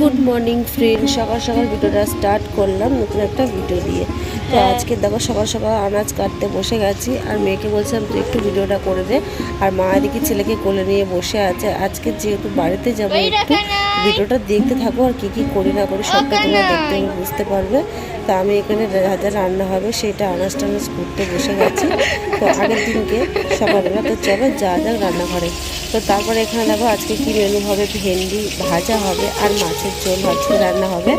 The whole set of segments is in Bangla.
গুড মর্নিং ফ্রেন্ড সকাল সকাল ভিডিওটা স্টার্ট করলাম নতুন একটা ভিডিও দিয়ে। তো আজকে দেখো সকাল সকাল আনাজ কাটতে বসে গেছি আর মেয়েকে বলছিলাম তুই একটু ভিডিওটা করে দে। আর মা এদিকে ছেলেকে কোলে নিয়ে বসে আছে। আজকে যেহেতু বাড়িতে যাব একটু ভিডিওটা দেখতে থাকো আর কি কি করি না করি সবটা তোমরা দেখতে বুঝতে পারবে। তো আমি এখানে যা যা রান্না হবে সেটা আনাজ টানাজ করতে বসে গেছি। তো আগের দিনকে সকালবেলা তো চলো যা যা রান্না করে তো তারপরে এখানে দেখো আজকে কি মেনু হবে? ভেন্ডি ভাজা হবে আর মাছের ঝোল আজকে রান্না হবে।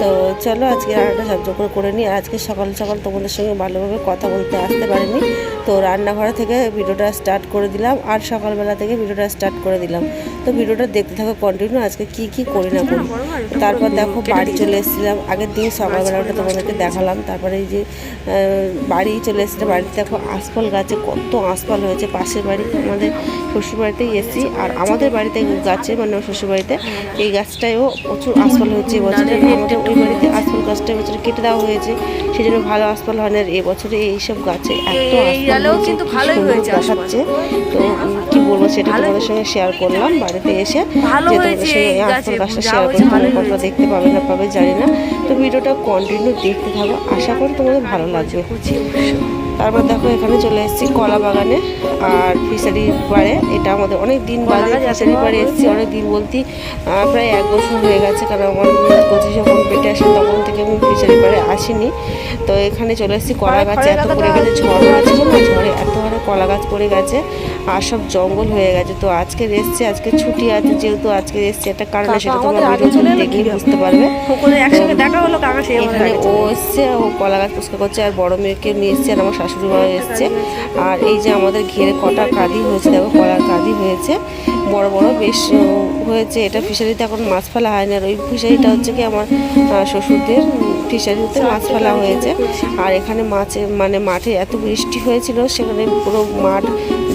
তো চলো আজকে রান্নাটা করে করে নিই। আজকে সকাল সকাল সকাল তোমাদের সঙ্গে ভালোভাবে কথা বলতে আসতে পারিনি। তো রান্নাঘর থেকে ভিডিওটা স্টার্ট করে দিলাম আর সকালবেলা থেকে ভিডিওটা স্টার্ট করে দিলাম। তো ভিডিওটা দেখতে থাকো কন্টিনিউ আজকে কি কি করি না করি। তারপর দেখো বাড়ি চলে এসেছিলাম। আগের দিন সকালবেলা ওটা তোমাদেরকে দেখালাম। তারপরে এই যে বাড়ি চলে এসেছিলাম। বাড়িতে দেখো আশফল গাছে কত আশফল হয়েছে পাশের বাড়ি। আমাদের শ্বশুরবাড়িতেই এসেছি আর আমাদের বাড়িতে গাছে মানে শ্বশুরবাড়িতে এই গাছটায়ও প্রচুর আশফল হয়েছে এবছরে আমাদের ওই বাড়িতে আসফল গাছটা এবছরে কেটে দেওয়া হয়েছে সেই জন্য ভালো আশফল হয় না। এবছরে এইসব গাছে এত কিন্তু ভালোই হয়েছে দেখাচ্ছে। তো কি বলব সেটা তোমাদের সঙ্গে শেয়ার করলাম বাড়িতে এসে ভালো যে তোমাদের সঙ্গে আশফল গাছটা শেয়ার করি তোমরা কতটা দেখতে পাবে না পাবে জানি না। তো ভিডিওটা কন্টিনিউ দেখতে থাকো আশা করি তোমাদের ভালো লাগবে। তারপর দেখো এখানে চলে এসেছি কলা বাগানে আর ফিশারি পাড়ে। এটা আমাদের অনেক দিন বাদে ফিশারি পাড়ে এসেছি অনেক দিন বলতে প্রায় এক বছর হয়ে গেছে কারণ আমার কচি যখন পেটে আসে তখন থেকে আমি ফিশারি পাড়ে আসিনি। তো এখানে চলে এসেছি কলা গাছে এত পড়ে গেছে ঝড় না ঝড়ে এত হারে কলা গাছ পড়ে গেছে আর সব জঙ্গল হয়ে গেছে। তো আজকে এসছে আজকে ছুটি আছে যেহেতু আজকে এসছে একটা কারণে সেটা তোমরা চলে এলো বুঝতে পারবে। একসঙ্গে দেখা হলো কাকা এখানে ও এসছে ও কলা গাছ পুষ্কার করছে আর বড় মেয়েকে নিয়ে এসছে আর আমার শাশুড়ি হয়ে এসছে। আর এই যে আমাদের ঘেরে কটা কাঁদি হয়েছে, দেখো কলার কাঁদি হয়েছে। বড় বড় বেশ হয়েছে। এটা ফিশারিতে এখন মাছ ফেলা হয় না আর ওই ফিশারিটা হচ্ছে কি আমার শ্বশুরদের, ফিশারিতে মাছ ফেলা হয়েছে। আর এখানে মাছে মানে মাঠে এত বৃষ্টি হয়েছিল, সেখানে পুরো মাঠ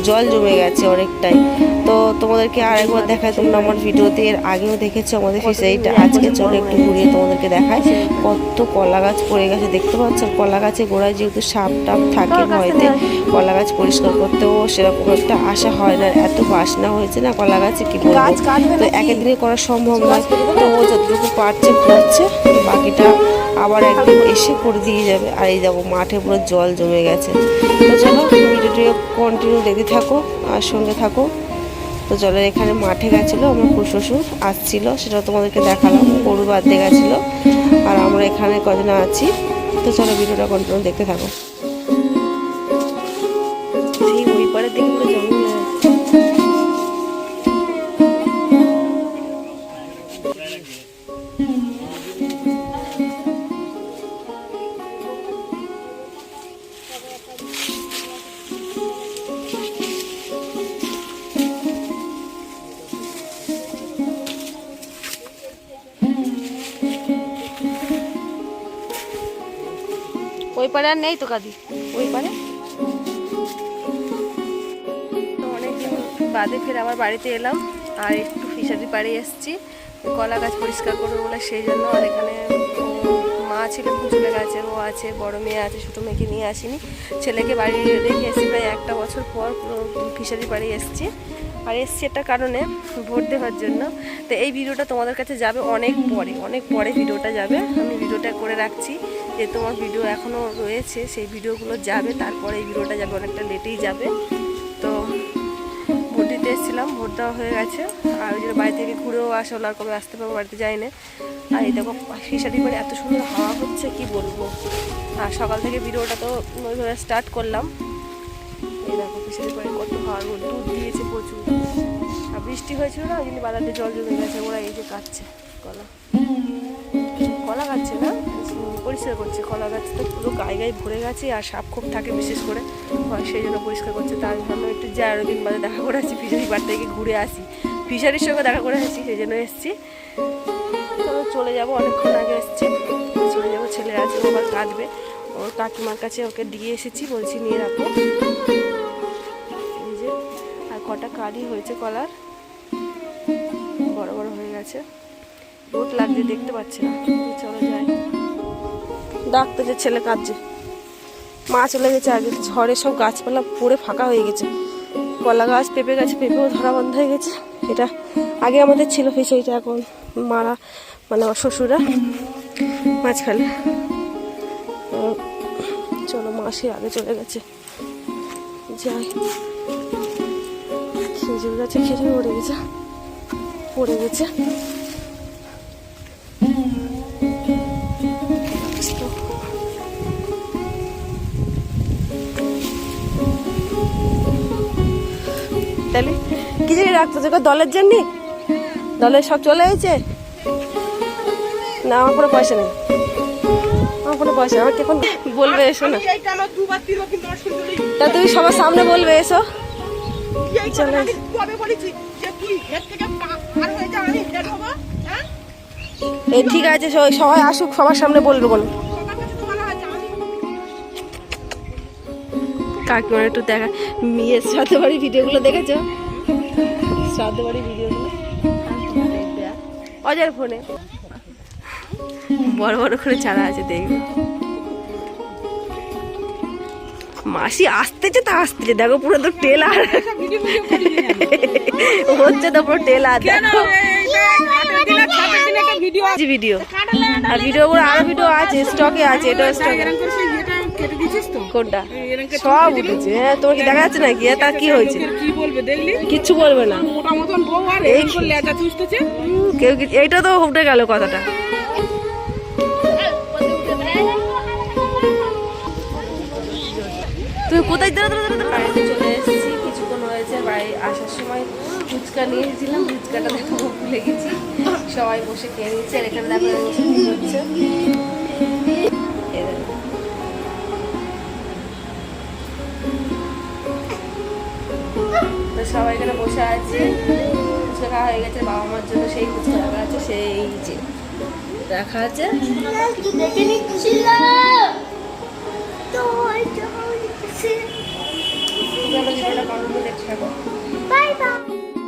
জল জমে গেছে অনেকটাই। তো তোমাদেরকে আর একবার দেখায় তোমরা আমার ভিডিওতে এর আগেও দেখেছ আমাদের ফিশারিটা আজকে চলো একটু ঘুরিয়ে তোমাদেরকে দেখায় কত কলা গাছ পড়ে গেছে দেখতে পাচ্ছ? কলা গাছে গোড়ায় যেহেতু সাপ টাপ থাকে ভয়তে কলা গাছ পরিষ্কার করতেও সেরকম একটা আশা হয় না এত বাসনা হয়েছে না কলা গাছে কি বলব? তো নাকি? এক একদিনে করা সম্ভব নয়। তো ও যতটুকু পারছে করছে। বাকিটা আবার একদিন এসে করে দিয়ে যাবে। আর এই দেখো, মাঠে পুরো জল জমে গেছে। তো চলো ভিডিওটি কন্টিনিউ দেখতে থাকো আর সঙ্গে থাকো। তো চলো, এখানে মাঠে গেছিল, আমার শ্বশুর আসছিল, সেটা তোমাদেরকে দেখালাম গরু বাদ দিয়ে গেছিল। আর আমরা এখানে কদিন আছি। তো চলো, ভিডিওটা কন্টিনিউ দেখতে থাকো। পারে আর নেই তো কাদি ওই পারে বাদে ফের আবার বাড়িতে এলাম, আর একটু ফিশারি পাড়ে এসেছি। কলা গাছ পরিষ্কার করব বলে সেই জন্য আর এখানে মা ছিল চলে গেছে, ও আছে, বড় মেয়ে আছে, ছোটো মেয়েকে নিয়ে আসিনি। ছেলেকে বাড়ি রেখে এসেছি প্রায় একটা বছর পর পুরো ফিশারি পাড়ে এসেছি। আর এসছি একটা কারণে ভোট দেওয়ার জন্য। তো এই ভিডিওটা তোমাদের কাছে যাবে অনেক পরে অনেক পরে ভিডিওটা যাবে। আমি ভিডিওটা করে রাখছি। যে তোমার ভিডিও এখনও রয়েছে, সেই ভিডিওগুলো যাবে। তারপরে এই ভিডিওটা যাবে, অনেকটা লেটেই যাবে। তো ভোট দিতে এসেছিলাম, ভোট দেওয়া হয়ে গেছে। আর ওই জন্য বাড়ি থেকে ঘুরেও আসা হলো, আর কবে আসতে পারব বাড়িতে যাই না। আর এই দেখো, ফিশারি করে এত সুন্দর হাওয়া হচ্ছে, কি বলব। আর সকাল থেকে ভিডিওটা তো ওইভাবে স্টার্ট করলাম। এই দেখো, ফিশারি করে কত হাওয়া রোদ দুধ দিয়েছে প্রচুর। আর বৃষ্টি হয়েছিল না, ওই জন্য বাজারে জল জমে গেছে, ওরা এই যে কাটছে কলা পরিষ্কার করছে, কলা গাছ তো পুরো গায়ে গায়ে ভরে গেছে আর সাপ খুব থাকে বিশেষ করে। সেই জন্য পরিষ্কার করছে, তার জন্য একটু যাই আরও দিন বাদে দেখা করে আসি, ফিশারি পাড় থেকে ঘুরে আসি। ফিশারির সঙ্গে দেখা করে আসি, সেই জন্য এসেছি। চলে যাব, অনেকক্ষণ আগে এসেছি। চলে যাব, ছেলে আছে আবার কাঁদবে। ওর কাকিমার কাছে ওকে দিয়ে এসেছি, বলছি নিয়ে রাখো। এই যে, আর কটা কারি হয়েছে কলার। বড় বড় হয়ে গেছে। রোদ লাগছে দেখতে পাচ্ছি না। চলো যাই। ডাকতেছে ছেলে কাঁদছে। মা চলে গেছে আগে, ঝড়ে সব গাছপালা পড়ে ফাঁকা হয়ে গেছে। কলা গাছ পেঁপে গাছ পেঁপেও ধরা বন্ধ হয়ে গেছে। এটা আগে আমাদের ছিল ফিশারিটা এখন মারা মানে আমার শ্বশুরা মাঝখানে। তো চলো মাসি আগে চলে গেছে। যাই। খেজুর গাছে খেজুর পড়ে গেছে। পড়ে গেছে। তাহলে? কি জানি রাখতো তোকে দলের জন্য? দলের সব চলে এসেছে? না আমার কোনো পয়সা নেই। আমার কোনো পয়সা আমার কেমন বলবে এসো না তা তুমি সবার সামনে বলবে এসো। এই পা- পার হয়ে এই ঠিক আছে সবাই- আসুক সবার সামনে বলবে কোনো কাকিমার একটু দেখা মেয়ের শ্রাদ্ধ বাড়ির ভিডিওগুলো দেখেছ? শ্রাদ্ধ বাড়ির ভিডিওগুলো? অজার ফোনে। বড় বড় করে চারা আছে দেখবে। মাসি আসতেছে তা আসতেছে দেখো পুরো তো টেলার। হচ্ছে তো পুরো টেলার দেখো। Video video. আর ভিডিওগুলো আরও ভিডিও আছে স্টকে আছে এটা স্টকে কেটে দিয়েছিস তো? কোনটা? সব উঠেছে। হ্যাঁ কি দেখা যাচ্ছে নাকি? এটা কি হয়েছে? কি বলবে দেখলি? কিচ্ছু বলবে না। মোটা মতন বউ আর এই এই করে চুষতেছে। কেউ কি এইটা তো উঠে গেল কথাটা। তুমি কোথায় দাঁড়া দাঁড়া দাঁড়া বাড়িতে চলে এসেছি। কিছুক্ষণ হয়েছে বাড়ি আসার সময় ফুচকা নিয়ে এসেছিলাম। ফুচকাটা দেখো ভুলে গেছি। সবাই বসে খেয়ে নিচ্ছে আর এখানে দেখো হচ্ছে। তো সবাই এখানে বসে আছে। ফুচকা হয়ে গেছে, বাবা মার জন্য সেই ফুচকা রাখা আছে, সেই যে রাখা আছে। ভিডিওটা কন্টিনিউ দেখতে থাকো